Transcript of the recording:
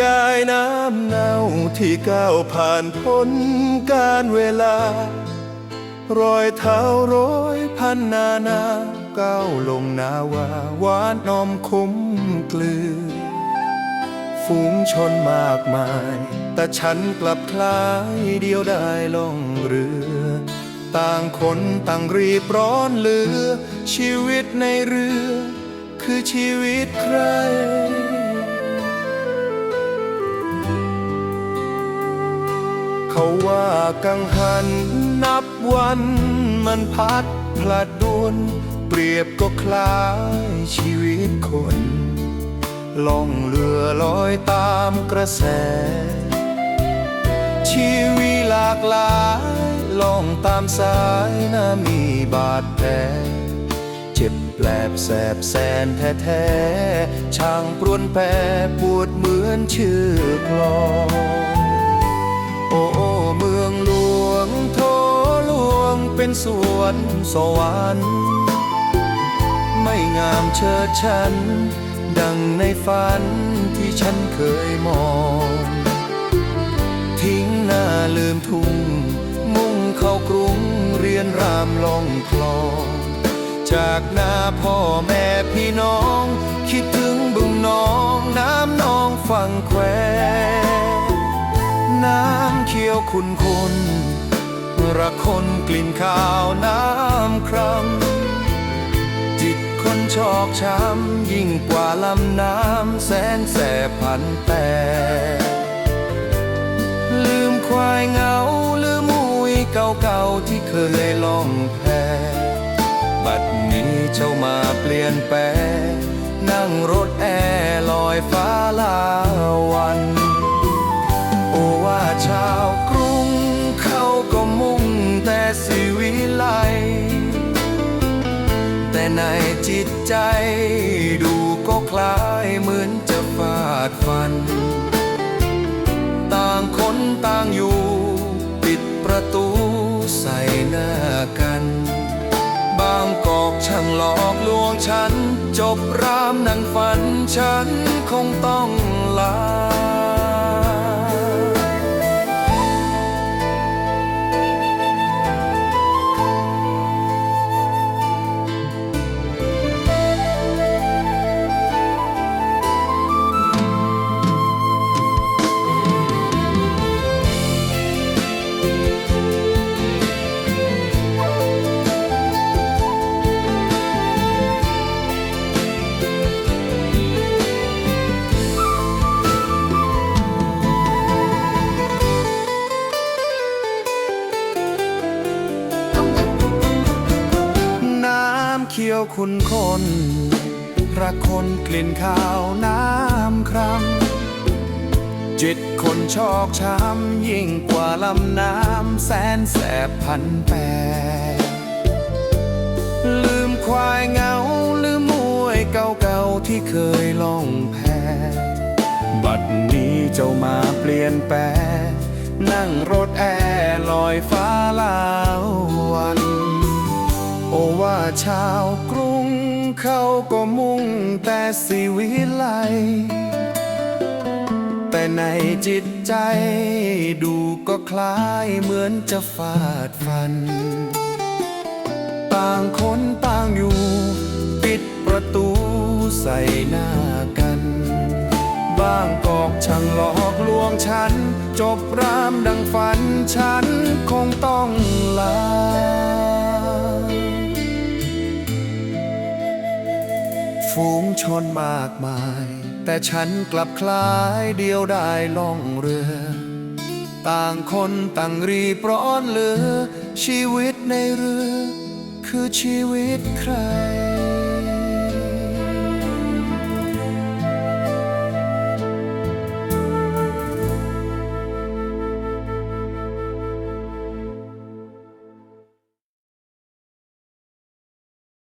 ยายน้ำเน่าที่ก้าวผ่านพ้นการเวลา รอยเท้าร้อยพันนานาก้าวลงนาวาหวานนอมคุ้มกลือ ฝูงชนมากมาย แต่ฉันกลับคล้ายเดียวได้ล่องเรือ ต่างคนต่างรีบร้อนเหลือ ชีวิตในเรือ คือชีวิตใคร เขาว่ากังหันนับวันมันพัดพลัดดวนเปรียบก็คล้ายชีวิตคนล่องเรือลอยตามกระแส ชีวิตหลากหลายล่องตามสายน้ำมีบาดแผลเจ็บแปลบแสบแสนแท้ๆช่างปรวนแปรปวดเหมือนชื่อคลอง เป็นสวนสวรรค์ไม่งามเชิดฉัน ดังในฝันที่ฉันเคยมอง ทิ้งหน้าลืมทุ่ง มุ่งเข้ากรุงเรียนรามลองคลอง จากหน้าพ่อแม่พี่น้อง คิดถึงบึงน้องน้ำนองฝั่งแควน้ำเขียวคุณคุณ ระคนกลิ่นข้าวน้ำครำจิตคนชอกช้ำยิ่งกว่าลำน้ำแสนแสบพันแต่ลืมควายเหงาลืมมุยเก่าๆที่เคยล่องแพบัดนี้เจ้ามาเปลี่ยนแปลงนั่งรถแอร์ลอยฟ้าลา ในจิตใจ ดูก็คล้ายเหมือนจะฟาดฟัน ต่างคนต่างอยู่ ปิดประตูใส่หน้ากัน บางกอกช่างหลอกลวงฉัน จบรามนังฝันฉันคงต้องำเขียวขุนคน รักคนกลิ่นข้าวน้ำครำจิตคนชอกช้ำยิ่งกว่าลำน้ำแสนแสบพันแปรลืมควายเงาลืมมวยเก่าๆที่เคยล่องแพบัดนี้เจ้ามาเปลี่ยนแปลงนั่งรถแอร์ลอยฟ้าลาวัน โอว่าชาวก เขาก็มุ่งแต่สิวิไล แต่ในจิตใจดูก็คล้ายเหมือนจะฟาดฟัน ต่างคนต่างอยู่ ปิดประตูใส่หน้ากันบางกอกช่างหลอกลวงฉัน จบรามดังฝันฉันคงต้องลา ฝูงชนมากมาย แต่ฉันกลับคล้ายเดียวได้ล่องเรือ ต่างคนต่างรีบร้อนเหลือ ชีวิตในเรือ คือชีวิตใคร